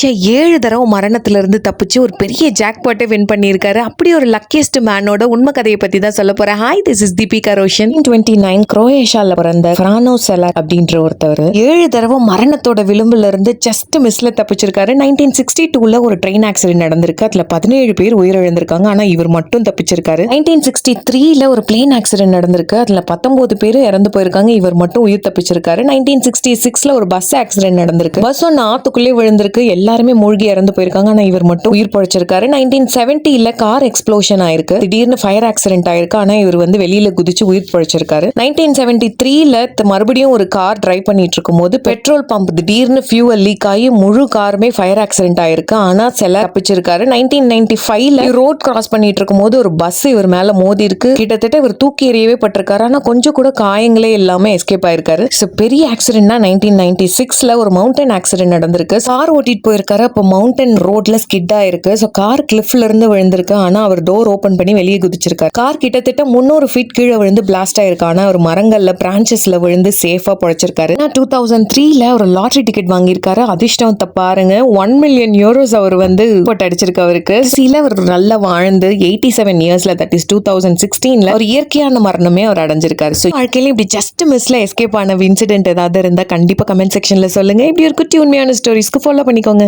மனுஷன் ஏழு தடவை மரணத்திலிருந்து தப்பிச்சு ஒரு பெரிய ஜாக்பாட்டை வின் பண்ணியிருக்காரு. அப்படி ஒரு லக்கியஸ்ட் மேனோட உண்மை கதையை பத்தி தான் சொல்ல போறேன். Hi this is Deepika Roshan twenty nine குரோயேஷால பிறந்த கிரானோ செலர் அப்படின்ற ஒருத்தவர் ஏழு தடவை மரணத்தோட விளிம்புல இருந்து ஜஸ்ட் மிஸ்ல தப்பிச்சிருக்காரு. நைன்டீன் சிக்ஸ்டி டூல ஒரு ட்ரெயின் ஆக்சிடென்ட் நடந்திருக்கு. அதுல பதினேழு பேர் உயிரிழந்திருக்காங்க. ஆனா இவர் மட்டும் தப்பிச்சிருக்காரு. நைன்டீன் சிக்ஸ்டி த்ரீல ஒரு பிளேன் ஆக்சிடென்ட் நடந்திருக்கு. அதுல பத்தொன்பது பேர் இறந்து போயிருக்காங்க. இவர் மட்டும் உயிர் தப்பிச்சிருக்காரு. நைன்டீன் சிக்ஸ்டி சிக்ஸ்ல ஒரு பஸ் ஆக்சிடென்ட் நடந்திருக்கு. பஸ் ஒன்று ஆத்துக்குள்ளே விழுந்திருக்கு. எல்லாருமே மூழ்கி இறந்து போயிருக்காங்க. ஆனா இவர் மட்டும் உயிர் பழைச்சிருக்காரு. நைன்டீன் செவன்டில கார் எக்ஸ்ப்ளோஷன் ஆயிருக்கு. திடீர்னு ஃபயர் ஆக்சிடென்ட் ஆயிருக்கு. ஆனா இவர் வந்து வெளியில குதிச்சு உயிர் பழைச்சிருக்காரு. நைன்டீன் செவன்டி த்ரீல மறுபடியும் ஒரு கார் டிரைவ் பண்ணிட்டு இருக்கும்போது பெட்ரோல் பம்ப் திடீர்னு ஃபியூவல் லீக் ஆகி முழு காருமே ஃபயர் ஆக்சிடென்ட் ஆயிருக்கு. ஆனா சில தப்பிச்சிருக்காரு. நைன்டீன் நைன்டி ஃபைவ்ல ரோட் கிராஸ் பண்ணிட்டு இருக்கும்போது ஒரு பஸ் இவர் மேல மோதி இருக்கு. கிட்டத்தட்ட இவர் தூக்கி எறியவே பட்டிருக்காரு. ஆனா கொஞ்சம் கூட காயங்களே இல்லாம எஸ்கேப் ஆயிருக்காரு. ஸோ பெரிய ஆக்சிடென்ட்னா நைன்டீன் நைன்டி சிக்ஸ்ல ஒரு மவுண்டன் ஆக்சிடென்ட் நடந்திருக்கு. கார் ஓட்டிட்டு போயிருக்காரு அப்போ மவுண்டன் ரோட்ல ஸ்கிட் ஆயிருக்கு. ஸோ கார் கிளிஃப்ல இருந்து விழுந்திருக்கு. ஆனா அவர் டோர் ஓப்பன் பண்ணி வெளியே குதிச்சிருக்காரு. கார் கிட்டத்தட்ட முந்நூறு ஃபீட் கீழே விழுந்து பிளாஸ்ட் ஆயிருக்கு. ஆனா அவர் மரங்கள்ல பிரான்ச்சஸ்ல விழுந்து சேஃபா பொழைச்சிருக்காரு. டூ தௌசண்ட் த்ரீல ஒரு லாட்ரி டிக்கெட் வாங்கியிருக்காரு. அதிர்ஷ்டம் பாருங்க. ஒன் மில்லியன் யூரோஸ் அவர் வந்து போட்டு அடிச்சிருக்கு அவருக்கு. சில அவர் நல்லா வாழ்ந்து எயிட்டி செவன் இயர்ஸ்ல தட் இஸ் டூ தௌசண்ட் சிக்ஸ்டீன்ல ஒரு இயற்கையான மரணமே அவர் அடைஞ்சிருக்காரு. ஸோ வாழ்க்கையில இப்படி ஜஸ்ட் மிஸ்ல எஸ்கேப் ஆன இன்சிடென்ட் ஏதாவது இருந்தா கண்டிப்பாக கமெண்ட் செக்ஷனில் சொல்லுங்க. இப்படி ஒரு குட்டி உண்மையான ஸ்டோரிஸ்க்கு ஃபாலோ பண்ணிக்கோங்க.